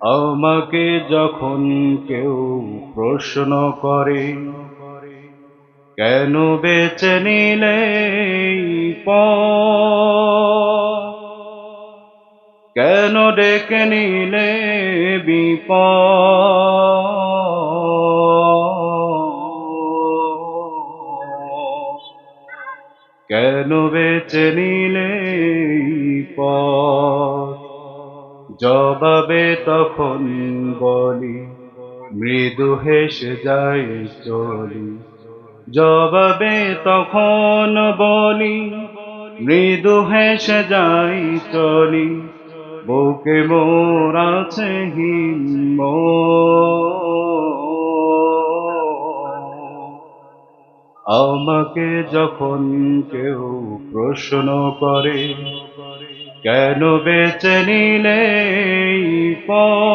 আমাকে যখন কেউ প্রশ্ন করে, কেন বেছে নিলে? কেন ডেকে নিলে বিপদ কেন বেছে নিলে জবাবে তখন বলি, মৃদু হেসে যাই চলি। জবাবে তখন বলি, মৃদু হেসে যাই চলি। বুকে মোর আছে হিম্ম। আমাকে যখন কেউ প্রশ্ন করে কেন বেচে নিলে পথ?